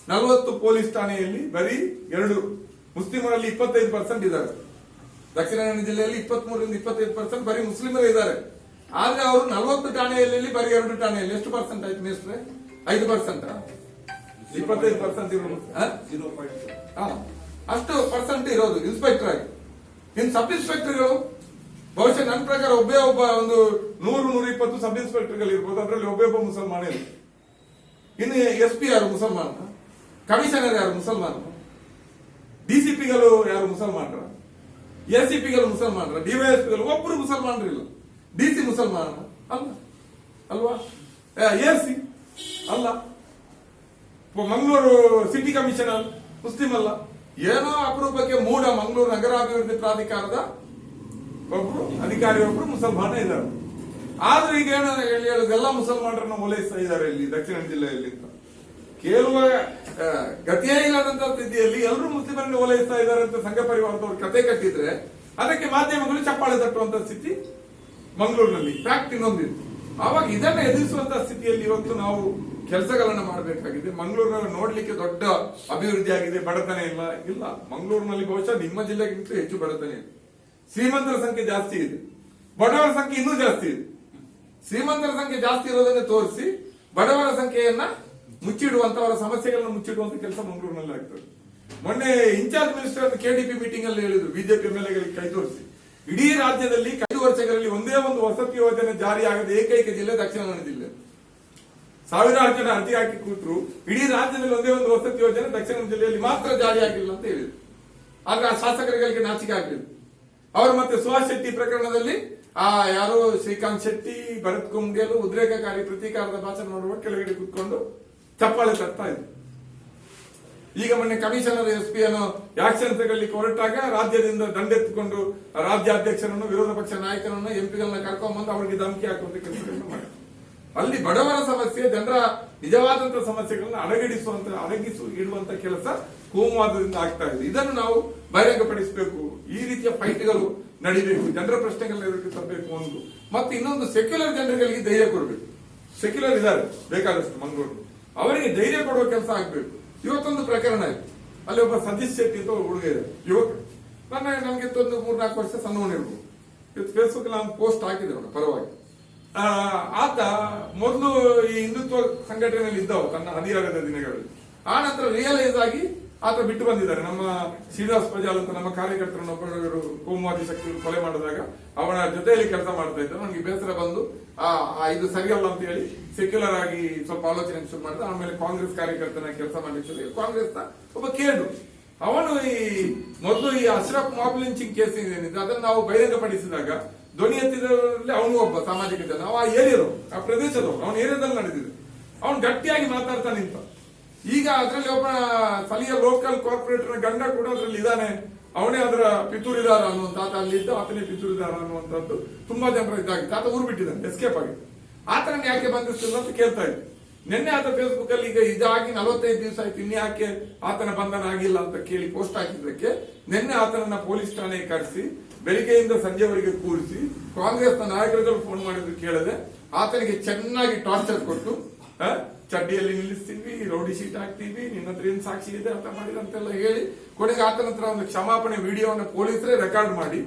ನಲವತ್ತು ಪೊಲೀಸ್ ಠಾಣೆಯಲ್ಲಿ ಬರೀ ಎರಡು ಮುಸ್ಲಿಮರಲ್ಲಿ ಇಪ್ಪತ್ತೈದು ಪರ್ಸೆಂಟ್ ಇದ್ದಾರೆ. ದಕ್ಷಿಣ ಕನ್ನಡ ಜಿಲ್ಲೆಯಲ್ಲಿ ಇಪ್ಪತ್ತ್ ಮೂರರಿಂದ ಇಪ್ಪತ್ತೈದು ಪರ್ಸೆಂಟ್ ಬರೀ ಮುಸ್ಲಿಮರು ಇದ್ದಾರೆ. ಆದ್ರೆ ಅವರು ನಲವತ್ತು ಠಾಣೆಯಲ್ಲಿ ಬರೀ ಎರಡು ಠಾಣೆಯಲ್ಲಿ. ಎಷ್ಟು ಪರ್ಸೆಂಟ್ ಆಯ್ತು ಮೇಸ್ಟ್ರೆ ಐದು ಪರ್ಸೆಂಟ್ ಇಪ್ಪತ್ತೈದು ಪರ್ಸೆಂಟ್? ಹಾ. ಅಷ್ಟು ಪರ್ಸೆಂಟ್ ಇರೋದು ಇನ್ಸ್ಪೆಕ್ಟರ್ ಆಗಿ. ಇನ್ ಸಬ್ ಇನ್ಸ್ಪೆಕ್ಟರ್ಗಳು ಬಹುಶಃ ನನ್ನ ಪ್ರಕಾರ ಒಬ್ಬೇ ಒಬ್ಬ ಒಂದು ನೂರು ನೂರ ಇಪ್ಪತ್ತು ಸಬ್ ಇನ್ಸ್ಪೆಕ್ಟರ್ಗಳು ಇರ್ಬೋದು, ಅದರಲ್ಲಿ ಒಬ್ಬೇ ಒಬ್ಬ ಮುಸಲ್ಮಾನ ಇಲ್ಲ ಇನ್ನು ಎಸ್ ಪಿ ಯಾರು, ಮುಸಲ್ಮಾನ? ಕಮಿಷನರ್ ಯಾರು, ಮುಸಲ್ಮಾನ? ಡಿಸಿಪಿಗಳು ಯಾರು, ಮುಸಲ್ಮಾನರ? ಎಸಿಪಿಗಳು ಮುಸಲ್ಮಾನರ? ಡಿವೈಎಸ್ಪಿಗಳು ಒಬ್ಬರು ಮುಸಲ್ಮಾನರು ಇಲ್ಲ. ಡಿಸಿ ಮುಸಲ್ಮಾನ? ಅಲ್ಲ. ಅಲ್ವಾ? ಎ ಸಿ ಅಲ್ಲ. ಮಂಗಳೂರು ಸಿಟಿ ಕಮಿಷನರ್ ಮುಸ್ಲಿಂ ಅಲ್ಲ. ಏನೋ ಅಪರೂಪಕ್ಕೆ ಮೂಡ ಮಂಗಳೂರು ನಗರಾಭಿವೃದ್ಧಿ ಪ್ರಾಧಿಕಾರದ ಒಬ್ರು ಅಧಿಕಾರಿ ಒಬ್ರು ಮುಸಲ್ಮಾನ ಇದ್ದಾರೆ. ಆದ್ರೆ ಈಗ ಏನೋ ಹೇಳಿ ಹೇಳುದು ಎಲ್ಲ ಮುಸಲ್ಮಾನರನ್ನ ಓಲೈಸ್ತಾ ಇದ್ದಾರೆ ಇಲ್ಲಿ, ದಕ್ಷಿಣ ಜಿಲ್ಲೆಯಲ್ಲಿ ಅಂತ. ಕೇಳುವ ಗತಿಯೇ ಇಲ್ಲದಂತ ಸ್ಥಿತಿಯಲ್ಲಿ ಎಲ್ಲರೂ ಮುಸ್ಲಿಮರನ್ನ ಓಲೈಸ್ತಾ ಇದ್ದಾರೆ ಅಂತ ಸಂಘ ಪರಿವಾರದವರು ಕತೆ ಕಟ್ಟಿದ್ರೆ ಅದಕ್ಕೆ ಮಾಧ್ಯಮಗಳು ಚಪ್ಪಾಳೆ ತಟ್ಟುವಂತ ಸ್ಥಿತಿ ಮಂಗಳೂರಿನಲ್ಲಿ. ಫ್ಯಾಕ್ಟ್ ಇನ್ನೊಂದಿತ್ತು ಆವಾಗ ಇದನ್ನ ಎದುರಿಸುವಂತ ಸ್ಥಿತಿಯಲ್ಲಿ ಇವತ್ತು ನಾವು ಕೆಲಸಗಳನ್ನ ಮಾಡಬೇಕಾಗಿದೆ. ಮಂಗಳೂರಿನಲ್ಲಿ ನೋಡ್ಲಿಕ್ಕೆ ದೊಡ್ಡ ಅಭಿವೃದ್ಧಿ ಆಗಿದೆ, ಬಡತನ ಇಲ್ಲ. ಇಲ್ಲ, ಮಂಗಳೂರಿನಲ್ಲಿ ಬಹುಶಃ ನಿಮ್ಮ ಜಿಲ್ಲೆಗಿಂತ ಹೆಚ್ಚು ಬಡತನ ಇದೆ. ಶ್ರೀಮಂತರ ಸಂಖ್ಯೆ ಜಾಸ್ತಿ ಇದೆ. ಬಡವರ ಸಂಖ್ಯೆ ಇನ್ನೂ ಜಾಸ್ತಿ ಇದೆ. ಶ್ರೀಮಂತರ ಸಂಖ್ಯೆ ಜಾಸ್ತಿ ಇರೋದನ್ನು ತೋರಿಸಿ, ಬಡವರ ಸಂಖ್ಯೆಯನ್ನ ಮುಚ್ಚಿಡುವಂತವರ ಸಮಸ್ಯೆಗಳನ್ನು ಮುಚ್ಚಿಡುವಂತ ಕೆಲಸ ಮಂಗಳೂರಿನಲ್ಲಿ ಆಗ್ತದೆ. ಮೊನ್ನೆ ಇನ್ಚಾರ್ಜ್ ಮಿನಿಸ್ಟರ್ ಕೆಡಿಪಿ ಮೀಟಿಂಗ್ ಅಲ್ಲಿ ಹೇಳಿದ್ರು, ಬಿಜೆಪಿ ಎಂಎಲ್ಎಗಳಿಗೆ ಕೈ ತೋರಿಸಿ. ಇಡೀ ರಾಜ್ಯದಲ್ಲಿ ಐದು ವರ್ಷಗಳಲ್ಲಿ ಒಂದೇ ಒಂದು ವಸತಿ ಯೋಜನೆ ಜಾರಿಯಾಗದ ಏಕೈಕ ಜಿಲ್ಲೆ ದಕ್ಷಿಣ ಕನ್ನಡ ಜಿಲ್ಲೆ. ಸಾವಿರಾರು ಜನ ಅರ್ಜಿ ಹಾಕಿ ಕೂತರು, ಇಡೀ ರಾಜ್ಯದಲ್ಲಿ ಒಂದೇ ಒಂದು ವಸತಿ ಯೋಜನೆ ದಕ್ಷಿಣ ಜಿಲ್ಲೆಯಲ್ಲಿ ಮಾತ್ರ ಜಾರಿ ಆಗಿಲ್ಲ ಅಂತ ಹೇಳಿದ್ರು. ಆದ್ರೆ ಆ ಶಾಸಕರಿಗೆ ನಾಚಿಕೆ ಆಗಲಿಲ್ಲ. ಅವರು ಮತ್ತೆ ಸುಹಾಸ್ ಶೆಟ್ಟಿ ಪ್ರಕರಣದಲ್ಲಿ, ಆ, ಯಾರೋ ಶ್ರೀಕಾಂತ್ ಶೆಟ್ಟಿ, ಭರತ್ ಕುಮ್ಗೆಲು ಉದ್ರೇಕಕಾರಿ ಪ್ರತೀಕಾರದ ಭಾಷಣ ಮಾಡುವ ಕೆಳಗಡೆ ಕೂತ್ಕೊಂಡು ಚಪ್ಪಾಳೆ ತರ್ತಾ ಇದ್ರು. ಈಗ ಮೊನ್ನೆ ಕಮಿಷನರ್ ಎಸ್ ಪಿ ಅನ್ನು ಆಕ್ಷನ್ ತಗೊಳ್ಳಿಕ್ಕೆ ಹೊರಟಾಗ ರಾಜ್ಯದಿಂದ ದಂಡೆತ್ತುಕೊಂಡು ರಾಜ್ಯಾಧ್ಯಕ್ಷರನ್ನು, ವಿರೋಧ ಪಕ್ಷ ನಾಯಕರನ್ನು ಎಂಪಿಗಳನ್ನ ಕರ್ಕೊಂಡ್ಬಂದು ಅವರಿಗೆ ಧಮಕಿ ಹಾಕುವಂತ ಕೆಲಸ ಮಾಡಿ ಅಲ್ಲಿ ಬಡವರ ಸಮಸ್ಯೆ, ಜನರ ನಿಜವಾದಂತಹ ಸಮಸ್ಯೆಗಳನ್ನ ಅಡಗಿಡಿಸುವಂತ ಅಡಗಿಸು ಇಡುವಂತ ಕೆಲಸ ಕೋಮುವಾದದಿಂದ ಆಗ್ತಾ ಇದೆ. ಇದನ್ನು ನಾವು ಬಹಿರಂಗಪಡಿಸಬೇಕು. ಈ ರೀತಿಯ ಫೈಟ್ಗಳು ನಡಿಬೇಕು. ಜನರ ಪ್ರಶ್ನೆಗಳನ್ನ ತರಬೇಕು ಒಂದು. ಮತ್ತೆ ಇನ್ನೊಂದು ಸೆಕ್ಯುಲರ್ ಜನರುಗಳಿಗೆ ಧೈರ್ಯ ಕೊಡಬೇಕು. ಸೆಕ್ಯುಲರ್ ಇದ್ದಾರೆ, ಬೇಕಾದಷ್ಟು ಮಂಗಳೂರು. ಅವರಿಗೆ ಧೈರ್ಯ ಕೊಡುವ ಕೆಲಸ ಆಗ್ಬೇಕು. ಇವತ್ತೊಂದು ಪ್ರಕರಣ ಇದೆ. ಅಲ್ಲಿ ಒಬ್ಬ ಸತೀಶ್ ಶೆಟ್ಟಿ ಅಂತ ಹುಡುಗ ಇದೆ ಯುವಕ. ನನ್ನ ನಮ್ಗೆ ಒಂದು ಮೂರ್ನಾಲ್ಕು ವರ್ಷ ಸಣ್ಣವನಿರ್ಬೋದು. ಇವತ್ತು ಫೇಸ್ಬುಕ್ ನಾನು ಪೋಸ್ಟ್ ಹಾಕಿದೆ ಅವನ ಪರವಾಗಿ. ಆತ ಮೊದಲು ಈ ಹಿಂದುತ್ವ ಸಂಘಟನೆಯಲ್ಲಿ ಇದ್ದವು, ತನ್ನ ಹದಿಹರದ ದಿನಗಳಲ್ಲಿ ಆ ನಂತರ ರಿಯಲೈಸ್ ಆಗಿ ಆತ ಬಿಟ್ಟು ಬಂದಿದ್ದಾರೆ. ನಮ್ಮ ಶ್ರೀನಿವಾಸ್ ಪ್ರಜಾಲ್ ಅಂತ ನಮ್ಮ ಕಾರ್ಯಕರ್ತರನ್ನು ಒಬ್ಬರು ಕೋಮುವಾದಿ ಶಕ್ತಿಯನ್ನು ಕೊಲೆ ಮಾಡಿದಾಗ ಅವನ ಜೊತೆಯಲ್ಲಿ ಕೆಲಸ ಮಾಡ್ತಾ ಇದ್ದರು. ನನಗೆ ಬೇಸರ ಬಂದು, ಆ ಇದು ಸರಿಯಲ್ಲ ಅಂತ ಹೇಳಿ ಸೆಕ್ಯುಲರ್ ಆಗಿ ಸ್ವಲ್ಪ ಆಲೋಚನೆ ಶುರು ಮಾಡಿದ. ಆಮೇಲೆ ಕಾಂಗ್ರೆಸ್ ಕಾರ್ಯಕರ್ತನ ಕೆಲಸ ಮಾಡಲಿಕ್ಕೆ ಕಾಂಗ್ರೆಸ್ ಒಬ್ಬ ಕೇಳು ಅವನು ಈ, ಮೊದಲು ಈ ಅಶ್ರಫ್ ಮಾಬ್ ಲಿಂಚಿಂಗ್ ಕೇಸ್ ಏನಿದೆ, ಅದನ್ನು ನಾವು ಬಹಿರಂಗಪಡಿಸಿದಾಗ ಧ್ವನಿ ಎತ್ತಿದ್ರಲ್ಲಿ ಅವನು ಒಬ್ಬ ಸಾಮಾಜಿಕ ಜನ, ಅವ ಏರಿಯರು ಆ ಪ್ರದೇಶದವರು, ಅವನ ಏರಿಯಾದಲ್ಲಿ ನಡೆದಿದೆ. ಅವನು ಗಟ್ಟಿಯಾಗಿ ಮಾತಾಡ್ತಾ ನಿಂತ. ಈಗ ಅದರಲ್ಲಿ ಒಬ್ಬ ಸ್ಥಳೀಯ ಲೋಕಲ್ ಕಾರ್ಪೊರೇಟರ್ ಗಂಡ ಕೂಡ ಅದರಲ್ಲಿ ಇದ್ದಾನೆ. ಅವನೇ ಅದರ ಪಿತೂರಿದಾರ ಅನ್ನುವಂತ, ಆತ ಅಲ್ಲಿದ್ದ, ಆತನೇ ಪಿತೂರಿದಾರ ಅನ್ನುವಂಥದ್ದು ತುಂಬಾ ಜನರ ಇದಾಗಿತ್ತು ಆತ ಊರು ಬಿಟ್ಟಿದ್ದಾನೆ ಎಸ್ಕೇಪ್ ಆಗಿ ಆತನ ಯಾಕೆ ಬಂಧಿಸ್ತಿಲ್ಲ ಅಂತ ಕೇಳ್ತಾ ಇದ್ದೆ. ನಿನ್ನೆ ಆತ ಫೇಸ್ಬುಕ್ ಅಲ್ಲಿ ಈಗ ಇದಾಗಿ ನಲವತ್ತೈದು ದಿವಸ ಆಯ್ತು ಇನ್ಯಾಕೆ ಆತನ ಬಂಧನ ಆಗಿಲ್ಲ ಅಂತ ಕೇಳಿ ಪೋಸ್ಟ್ ಹಾಕಿದ್ದಕ್ಕೆ ನಿನ್ನೆ ಆತನನ್ನ ಪೊಲೀಸ್ ಠಾಣೆಗೆ ಕರೆಸಿ ಬೆಳಿಗ್ಗೆಯಿಂದ ಸಂಜೆವರೆಗೆ ಕೂರಿಸಿ ಕಾಂಗ್ರೆಸ್ನ ನಾಯಕರುಗಳು ಫೋನ್ ಮಾಡಿದ್ರು ಕೇಳದೆ, ಆತನಿಗೆ ಚೆನ್ನಾಗಿ ಟಾರ್ಚರ್ ಕೊಟ್ಟು ಚಡ್ಡಿಯಲ್ಲಿ ನಿಲ್ಲಿಸ್ತೀವಿ ರೌಡಿ ಶೀಟ್ ಹಾಕ್ತೀವಿ, ನಿನ್ನ ಹತ್ರ ಏನ್ ಸಾಕ್ಷಿ ಇದೆ ಅಂತ ಮಾಡಿದಂತೆಲ್ಲ ಹೇಳಿ, ಕೊನೆಗೆ ಆತನ ಹತ್ರ ಒಂದು ಕ್ಷಮಾಪಣೆ ವಿಡಿಯೋವನ್ನು ಪೊಲೀಸರೇ ರೆಕಾರ್ಡ್ ಮಾಡಿ,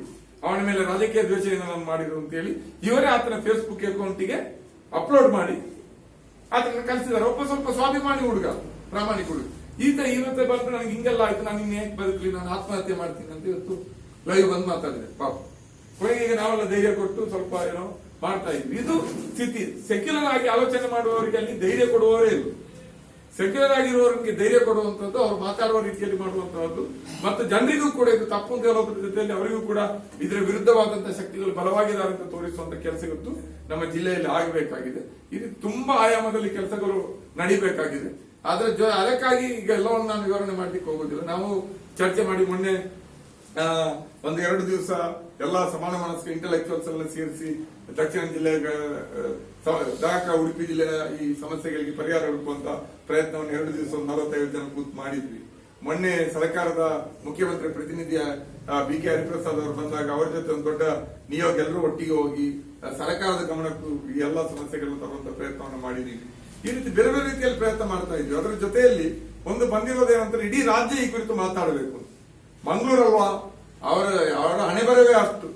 ಅವನ ಮೇಲೆ ರಾಜಕೀಯ ದ್ವೇಷದಿಂದ ನಾನು ಮಾಡಿದ್ರು ಅಂತ ಹೇಳಿ ಇವರೇ ಆತನ ಫೇಸ್ಬುಕ್ ಅಕೌಂಟಿಗೆ ಅಪ್ಲೋಡ್ ಮಾಡಿ ಆತನ ಕಲಿಸಿದ್ದಾರೆ ಒಬ್ಬ ಸ್ವಲ್ಪ ಸ್ವಾಭಿಮಾನಿ ಹುಡುಗ, ಪ್ರಾಮಾಣಿಕ ಹುಡುಗ. ಈತ ಇವತ್ತೆ ಬಂದ್ರೆ ನನಗೆ ಹಿಂಗೆಲ್ಲ ಆಯ್ತು, ನಾನು ಇನ್ನು ಬದುಕಲಿ, ನಾನು ಆತ್ಮಹತ್ಯೆ ಮಾಡ್ತೀನಿ ಅಂತ ಇವತ್ತು ಲೈವ್ ಬಂದು ಮಾತಾಡಿದೆ, ಪಾಪ. ಕೊನೆಗೆ ನಾವೆಲ್ಲ ಧೈರ್ಯ ಕೊಟ್ಟು ಸ್ವಲ್ಪ ಏನೋ ಮಾಡ್ತಾ ಇದ್ವಿ. ಇದು ಸ್ಥಿತಿ. ಸೆಕ್ಯುಲರ್ ಆಗಿ ಆಲೋಚನೆ ಮಾಡುವವರಿಗೆ ಅಲ್ಲಿ ಧೈರ್ಯ ಕೊಡುವವರೇ ಇಲ್ಲ. ಸೆಕ್ಯುಲರ್ ಆಗಿರುವವರಿಗೆ ಧೈರ್ಯ ಕೊಡುವಂತದ್ದು ಅವ್ರು ಮಾತಾಡುವ ರೀತಿಯಲ್ಲಿ ಮಾಡುವಂತಹದ್ದು. ಮತ್ತು ಜನರಿಗೂ ಕೂಡ ಇದು ತಪ್ಪು ಅಂತ ಹೇಳೋದ್ರ ಜೊತೆಯಲ್ಲಿ ಅವರಿಗೂ ಕೂಡ ಇದರ ವಿರುದ್ಧವಾದಂತಹ ಶಕ್ತಿಗಳು ಬಲವಾಗಿದ್ದಾರೆ ಅಂತ ತೋರಿಸುವಂತ ಕೆಲಸ ಇವತ್ತು ನಮ್ಮ ಜಿಲ್ಲೆಯಲ್ಲಿ ಆಗಬೇಕಾಗಿದೆ. ಇದು ತುಂಬಾ ಆಯಾಮದಲ್ಲಿ ಕೆಲಸಗಳು ನಡಿಬೇಕಾಗಿದೆ. ಆದ್ರೆ ಅದಕ್ಕಾಗಿ ಈಗ ಎಲ್ಲವನ್ನು ನಾನು ವಿವರಣೆ ಮಾಡ್ಲಿಕ್ಕೆ ಹೋಗೋದಿಲ್ಲ. ನಾವು ಚರ್ಚೆ ಮಾಡಿ ಮೊನ್ನೆ ಆ, ಒಂದು ಎರಡು ದಿವಸ ಎಲ್ಲ ಸಮಾನ ಮನಸ್ಕ ಇಂಟೆಲೆಕ್ಚುವಲ್ಸ್ ಎಲ್ಲ ಸೇರಿಸಿ ದಕ್ಷಿಣ ಜಿಲ್ಲೆ ದಾಕ ಉಡುಪಿ ಜಿಲ್ಲೆಯ ಈ ಸಮಸ್ಯೆಗಳಿಗೆ ಪರಿಹಾರ ಹುಡುಕುವಂತ ಪ್ರಯತ್ನವನ್ನು ಎರಡು ದಿವಸ ಒಂದು ನಲವತ್ತೈದು ಜನ ಕೂತ್ ಮಾಡಿದ್ವಿ. ಮೊನ್ನೆ ಸರ್ಕಾರದ ಮುಖ್ಯಮಂತ್ರಿ ಪ್ರತಿನಿಧಿಯ ಬಿ ಕೆ ಹರಿಪ್ರಸಾದ್ ಅವರು ಬಂದಾಗ ಅವರ ಜೊತೆ ಒಂದು ದೊಡ್ಡ ನಿಯೋಗ ಎಲ್ಲರೂ ಒಟ್ಟಿಗೆ ಹೋಗಿ ಸರ್ಕಾರದ ಗಮನಕ್ಕೂ ಈ ಎಲ್ಲಾ ಸಮಸ್ಯೆಗಳನ್ನು ತರುವಂತ ಪ್ರಯತ್ನವನ್ನು ಮಾಡಿದೀವಿ. ಈ ರೀತಿ ಬೇರೆ ಬೇರೆ ರೀತಿಯಲ್ಲಿ ಪ್ರಯತ್ನ ಮಾಡ್ತಾ ಇದ್ವಿ. ಅದರ ಜೊತೆಯಲ್ಲಿ ಒಂದು ಬಂದಿರೋದೇನಂತ ಇಡೀ ರಾಜ್ಯ ಈ ಕುರಿತು ಮಾತಾಡಬೇಕು ಮಂಗಳೂರಲ್ವಾ? ಅವರ ಅವರ ಹಣೆ ಬರವೇ ಅಷ್ಟು.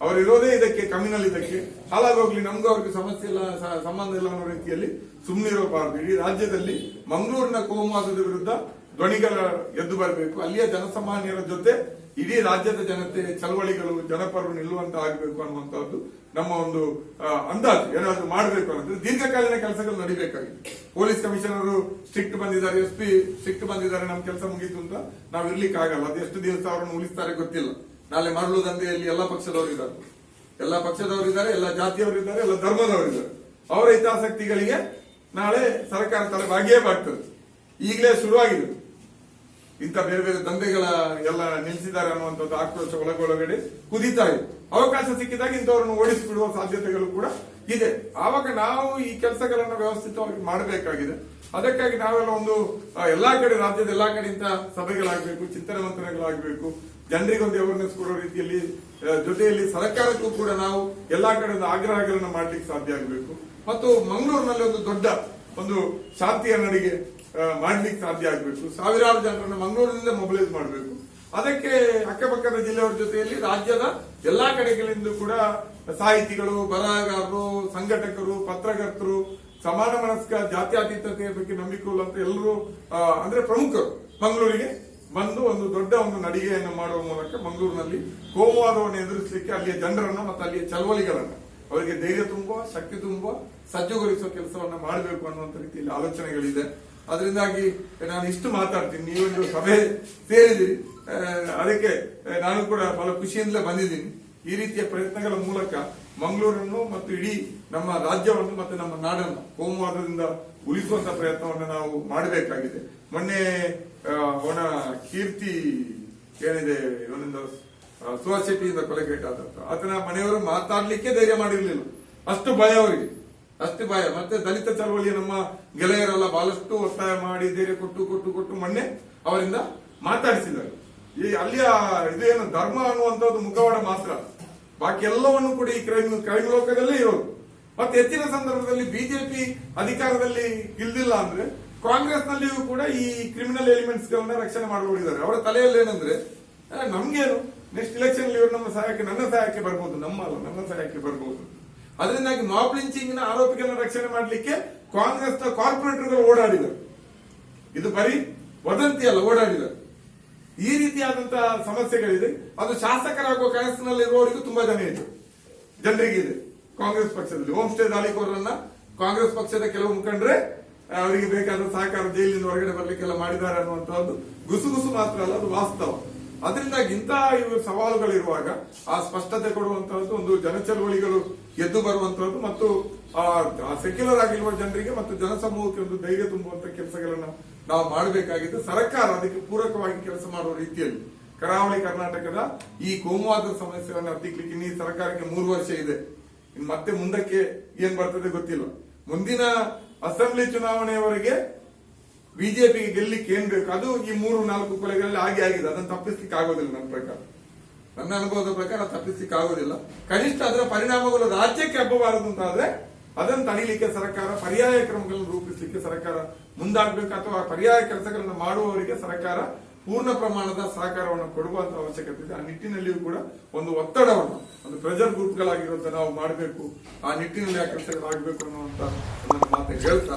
ಅವರು ಇರೋದೇ ಇದಕ್ಕೆ ಕಮ್ಯುನಲ್ ಇದಕ್ಕೆ. ಹಾಳಾಗೋಗ್ಲಿ ನಮ್ಗೂ ಅವ್ರಿಗೆ ಸಮಸ್ಯೆ ಇಲ್ಲ ಸಂಬಂಧ ಇಲ್ಲ ಅನ್ನೋ ರೀತಿಯಲ್ಲಿ ಸುಮ್ಮನಿರಬಾರದು ಇಡೀ ರಾಜ್ಯದಲ್ಲಿ ಮಂಗಳೂರಿನ ಕೋಮುವಾದದ ವಿರುದ್ಧ ಧ್ವನಿಗಳ ಎದ್ದು ಬರಬೇಕು. ಅಲ್ಲಿಯ ಜನಸಾಮಾನ್ಯರ ಜೊತೆ ಇಡೀ ರಾಜ್ಯದ ಜನತೆ, ಚಳವಳಿಗಳು, ಜನಪರರು ನಿಲ್ಲುವಂತ ಆಗಬೇಕು ನಮ್ಮ ಒಂದು ಅಂದಾಜು. ಏನಾದ್ರು ಮಾಡಬೇಕು ಅನ್ನೋದು. ದೀರ್ಘಕಾಲೀನ ಕೆಲಸಗಳು ನಡಿಬೇಕಾಗಿದೆ. ಪೊಲೀಸ್ ಕಮಿಷನರು ಸ್ಟ್ರಿಕ್ಟ್ ಬಂದಿದ್ದಾರೆ, ಎಸ್ ಪಿ ಸ್ಟ್ರಿಕ್ಟ್ ಬಂದಿದ್ದಾರೆ, ನಮ್ಮ ಕೆಲಸ ಮುಗೀತು ಅಂತ ನಾವು ಇರ್ಲಿಕ್ಕೆ ಆಗಲ್ಲ ಎಷ್ಟು ದಿವಸ ಅವರನ್ನು ಉಳಿಸ್ತಾರೆ ಗೊತ್ತಿಲ್ಲ. ನಾಳೆ ಮರಳು ದಂಧೆಯಲ್ಲಿ ಎಲ್ಲ ಪಕ್ಷದವರು ಇದ್ದಾರೆ. ಎಲ್ಲ ಪಕ್ಷದವರಿದ್ದಾರೆ ಎಲ್ಲ ಜಾತಿಯವರಿದ್ದಾರೆ ಎಲ್ಲ ಧರ್ಮದವರಿದ್ದಾರೆ ಅವರ ಹಿತಾಸಕ್ತಿಗಳಿಗೆ ನಾಳೆ ಸರ್ಕಾರ ತಲೆ ಭಾಗಿಯೇ ಬಾಗ್ತದೆ. ಈಗಲೇ ಶುರುವಾಗಿದೆ. ಇಂಥ ಬೇರೆ ಬೇರೆ ದಂಧೆಗಳ ಎಲ್ಲ ನಿಲ್ಲಿಸಿದ್ದಾರೆ ಅನ್ನುವಂಥದ್ದು ಆಕ್ರೋಶ ಒಳಗೊಳಗಡೆ ಕುದೀತಾ ಇದೆ. ಅವಕಾಶ ಸಿಕ್ಕಿದಾಗ ಇಂಥವ್ರನ್ನು ಓಡಿಸಿಬಿಡುವ ಸಾಧ್ಯತೆಗಳು ಕೂಡ ಇದೆ. ಆವಾಗ ನಾವು ಈ ಕೆಲಸಗಳನ್ನು ವ್ಯವಸ್ಥಿತವಾಗಿ ಮಾಡಬೇಕಾಗಿದೆ. ಅದಕ್ಕಾಗಿ ನಾವೆಲ್ಲ ಒಂದು ಎಲ್ಲಾ ಕಡೆ ರಾಜ್ಯದ ಎಲ್ಲಾ ಕಡೆಯಿಂದ ಸಭೆಗಳಾಗಬೇಕು ಚಿಂತನೆ ಜನರಿಗೆ ಒಂದು ಅವೇರ್ನೆಸ್ ಕೊಡೋ ರೀತಿಯಲ್ಲಿ ಜೊತೆಯಲ್ಲಿ ಸರ್ಕಾರಕ್ಕೂ ಕೂಡ ನಾವು ಎಲ್ಲಾ ಕಡೆ ಒಂದು ಆಗ್ರಹಗಳನ್ನು ಮಾಡ್ಲಿಕ್ಕೆ ಸಾಧ್ಯ ಆಗಬೇಕು. ಮತ್ತು ಮಂಗಳೂರಿನಲ್ಲಿ ಒಂದು ದೊಡ್ಡ ಒಂದು ಶಾಂತಿಯ ನಡಿಗೆ ಮಾಡ್ಲಿಕ್ಕೆ ಸಾಧ್ಯ ಆಗಬೇಕು. ಸಾವಿರಾರು ಜನರನ್ನು ಮಂಗಳೂರಿನಿಂದ ಮೊಬಿಲೈಸ್ ಮಾಡಬೇಕು. ಅದಕ್ಕೆ ಅಕ್ಕಪಕ್ಕದ ಜಿಲ್ಲೆಯವರ ಜೊತೆಯಲ್ಲಿ ರಾಜ್ಯದ ಎಲ್ಲಾ ಕಡೆಗಳಿಂದ ಕೂಡ ಸಾಹಿತಿಗಳು, ಬರಹಗಾರರು, ಸಂಘಟಕರು, ಪತ್ರಕರ್ತರು, ಸಮಾನ ಮನಸ್ಕ, ಜಾತ್ಯತೀತತೆಯ ಬಗ್ಗೆ ನಂಬಿಕೆ ಅಂತ ಎಲ್ಲರೂ ಅಂದ್ರೆ ಪ್ರಮುಖರು ಮಂಗಳೂರಿಗೆ ಬಂದು ಒಂದು ದೊಡ್ಡ ಒಂದು ನಡಿಗೆಯನ್ನು ಮಾಡುವ ಮೂಲಕ ಮಂಗಳೂರಿನಲ್ಲಿ ಕೋಮುವಾದವನ್ನು ಎದುರಿಸಲಿಕ್ಕೆ ಅಲ್ಲಿಯ ಜನರನ್ನ ಮತ್ತು ಅಲ್ಲಿಯ ಚಳವಳಿಗಳನ್ನ ಅವರಿಗೆ ಧೈರ್ಯ ತುಂಬುವ, ಶಕ್ತಿ ತುಂಬುವ, ಸಜ್ಜುಗೊಳಿಸುವ ಕೆಲಸವನ್ನು ಮಾಡಬೇಕು ಅನ್ನುವಂತ ರೀತಿಯಲ್ಲಿ ಆಲೋಚನೆಗಳಿದೆ. ಅದರಿಂದಾಗಿ ನಾನು ಇಷ್ಟು ಮಾತಾಡ್ತೀನಿ. ನೀವೊಂದು ಸಭೆ ಸೇರಿದಿರಿ ಅದಕ್ಕೆ ನಾನು ಕೂಡ ಬಹಳ ಖುಷಿಯಿಂದಲೇ ಬಂದಿದ್ದೀನಿ. ಈ ರೀತಿಯ ಪ್ರಯತ್ನಗಳ ಮೂಲಕ ಮಂಗಳೂರನ್ನು ಮತ್ತು ಇಡೀ ನಮ್ಮ ರಾಜ್ಯವನ್ನು ಮತ್ತು ನಮ್ಮ ನಾಡನ್ನು ಕೋಮುವಾದದಿಂದ ಉಳಿಸುವಂತ ಪ್ರಯತ್ನವನ್ನು ನಾವು ಮಾಡಬೇಕಾಗಿದೆ. ಮೊನ್ನೆ ಅವನ ಕೀರ್ತಿ ಏನಿದೆ, ಇವನಿಂದ ಸುಹಾಸ್ ಶೆಟ್ಟಿಯಿಂದ ಕೊಲೆಗೇಟಾದಂತ ಆತನ ಮನೆಯವರು ಮಾತಾಡ್ಲಿಕ್ಕೆ ಧೈರ್ಯ ಮಾಡಿರಲಿಲ್ಲ. ಅಷ್ಟು ಭಯ ಅವರಿಗೆ. ಅಷ್ಟು ಭಯ. ಮತ್ತೆ ದಲಿತ ಚಳವಳಿಯ ನಮ್ಮ ಗೆಳೆಯರೆಲ್ಲ ಬಹಳಷ್ಟು ಒತ್ತಾಯ ಮಾಡಿ, ಧೈರ್ಯ ಕೊಟ್ಟು ಕೊಟ್ಟು ಕೊಟ್ಟು ಮೊನ್ನೆ ಅವರಿಂದ ಮಾತಾಡಿಸಿದ್ದಾರೆ. ಈ ಅಲ್ಲಿಯ ಇದೇನು ಧರ್ಮ ಅನ್ನುವಂಥದ್ದು ಮುಖವಾಡ ಮಾತ್ರ. ಬಾಕಿ ಎಲ್ಲವನ್ನು ಕೂಡ ಈ ಕ್ರೈಮ್ ಕ್ರೈಮ್ ಲೋಕದಲ್ಲೇ ಇರೋದು. ಮತ್ತೆ ಹೆಚ್ಚಿನ ಸಂದರ್ಭದಲ್ಲಿ ಬಿಜೆಪಿ ಅಧಿಕಾರದಲ್ಲಿ ಇಲ್ದಿಲ್ಲ ಅಂದ್ರೆ ಕಾಂಗ್ರೆಸ್ ನಲ್ಲಿಯೂ ಕೂಡ ಈ ಕ್ರಿಮಿನಲ್ ಎಲಿಮೆಂಟ್ಸ್ ಗಳನ್ನ ರಕ್ಷಣೆ ಮಾಡಿಕೊಂಡಿದ್ದಾರೆ ಅವರ ತಲೆಯಲ್ಲಿ ಏನಂದ್ರೆ ನಮ್ಗೇನು? ನೆಕ್ಸ್ಟ್ ಇಲೆಕ್ಷನ್ ಇವರು ನಮ್ಮ ಸಹಾಯಕ್ಕೆ, ನನ್ನ ಸಹಾಯಕ್ಕೆ ಬರ್ಬೋದು. ನಮ್ಮ ಅಲ್ಲ, ನನ್ನ ಸಹಾಯಕ್ಕೆ ಬರ್ಬೋದು. ಅದರಿಂದಾಗಿ ಮಾಪ್ ಲಿಂಚಿಂಗ್ನ ಆರೋಪಿಗಳನ್ನ ರಕ್ಷಣೆ ಮಾಡಲಿಕ್ಕೆ ಕಾಂಗ್ರೆಸ್ನ ಕಾರ್ಪೊರೇಟರ್ಗಳು ಓಡಾಡಿದರು. ಇದು ಬರೀ ವದಂತಿ ಅಲ್ಲ, ಓಡಾಡಿದರು. ಈ ರೀತಿಯಾದಂತಹ ಸಮಸ್ಯೆಗಳಿದೆ. ಅದು ಶಾಸಕರಾಗುವ ಕನಸಿನಲ್ಲಿರುವವರಿಗೂ ತುಂಬಾ ಜನ ಇದೆ. ಜನರಿಗೆ ಇದೆ. ಕಾಂಗ್ರೆಸ್ ಪಕ್ಷದಲ್ಲಿ. ಹೋಮ್ ಸ್ಟೇ ದಾಳಿಕೋರರನ್ನ ಕಾಂಗ್ರೆಸ್ ಪಕ್ಷದ ಕೆಲವು ಮುಖಂಡರೇ ಅವರಿಗೆ ಬೇಕಾದ ಸಹಕಾರ ಜೈಲಿನಿಂದ ಹೊರಗಡೆ ಬರಲಿಕ್ಕೆಲ್ಲ ಮಾಡಿದ್ದಾರೆ ಅನ್ನುವಂಥದ್ದು ಗುಸುಗುಸು ಮಾತ್ರ ಅಲ್ಲ, ಅದು ವಾಸ್ತವ. ಅದರಿಂದಾಗಿ ಇಂತಹ ಇವು ಸವಾಲುಗಳಿರುವಾಗ ಆ ಸ್ಪಷ್ಟತೆ ಕೊಡುವಂತಹದ್ದು ಒಂದು ಜನಚಳವಳಿಗಳು ಎದ್ದು ಬರುವಂತದ್ದು ಮತ್ತು ಆ ಸೆಕ್ಯುಲರ್ ಆಗಿರುವ ಜನರಿಗೆ ಮತ್ತು ಜನಸಮೂಹಕ್ಕೆ ಒಂದು ಧೈರ್ಯ ತುಂಬುವಂತ ಕೆಲಸಗಳನ್ನ ನಾವು ಮಾಡಬೇಕಾಗಿದ್ದು ಸರ್ಕಾರ ಅದಕ್ಕೆ ಪೂರಕವಾಗಿ ಕೆಲಸ ಮಾಡುವ ರೀತಿಯಲ್ಲಿ. ಕರಾವಳಿ ಕರ್ನಾಟಕದ ಈ ಕೋಮುವಾದ ಸಮಸ್ಯೆಯನ್ನು ಹತ್ತಿಕ್ಲಿಕ್ಕೆ ಇನ್ನೀ ಸರ್ಕಾರಕ್ಕೆ ಮೂರು ವರ್ಷ ಇದೆ. ಮತ್ತೆ ಮುಂದಕ್ಕೆ ಏನ್ ಬರ್ತದೆ ಗೊತ್ತಿಲ್ಲ. ಮುಂದಿನ ಅಸೆಂಬ್ಲಿ ಚುನಾವಣೆಯವರೆಗೆ ಬಿಜೆಪಿಗೆ ಗೆಲ್ಲಿಕ್ಕೆ ಏನ್ ಬೇಕು. ಅದು ಈ ಮೂರು ನಾಲ್ಕು ಕೊಲೆಗಳಲ್ಲಿ ಆಗಿ ಆಗಿದೆ. ಅದನ್ನು ತಪ್ಪಿಸ್ಲಿಕ್ಕೆ ಆಗೋದಿಲ್ಲ ನನ್ನ ಪ್ರಕಾರ. ನನ್ನ ಅನುಭವದ ಪ್ರಕಾರ ತಪ್ಪಿಸಲಿಕ್ಕಾಗೋದಿಲ್ಲ ಕನಿಷ್ಠ ಅದರ ಪರಿಣಾಮಗಳು ರಾಜ್ಯಕ್ಕೆ ಹಬ್ಬಬಾರದು ಅಂತ ಆದ್ರೆ ಅದನ್ನು ತಡೀಲಿಕ್ಕೆ ಸರ್ಕಾರ, ಪರ್ಯಾಯ ಕ್ರಮಗಳನ್ನು ರೂಪಿಸಲಿಕ್ಕೆ ಸರ್ಕಾರ ಮುಂದಾಗಬೇಕು ಅಥವಾ ಪರ್ಯಾಯ ಕೆಲಸಗಳನ್ನು ಮಾಡುವವರಿಗೆ ಸರ್ಕಾರ ಪೂರ್ಣ ಪ್ರಮಾಣದ ಸಹಕಾರವನ್ನು ಕೊಡುವಂತ ಅವಶ್ಯಕತೆ ಇದೆ. ಆ ನಿಟ್ಟಿನಲ್ಲಿಯೂ ಕೂಡ ಒಂದು ಒತ್ತಡವನ್ನು, ಒಂದು ಪ್ರೆಷರ್ ಗ್ರೂಪ್ಗಳಾಗಿರುವಂತ ನಾವು ಮಾಡಬೇಕು, ಆ ನಿಟ್ಟಿನಲ್ಲಿ ಆ ಕೆಲಸಗಳಾಗಬೇಕು ಅನ್ನುವಂತ ಮಾತು ಹೇಳ್ತಾ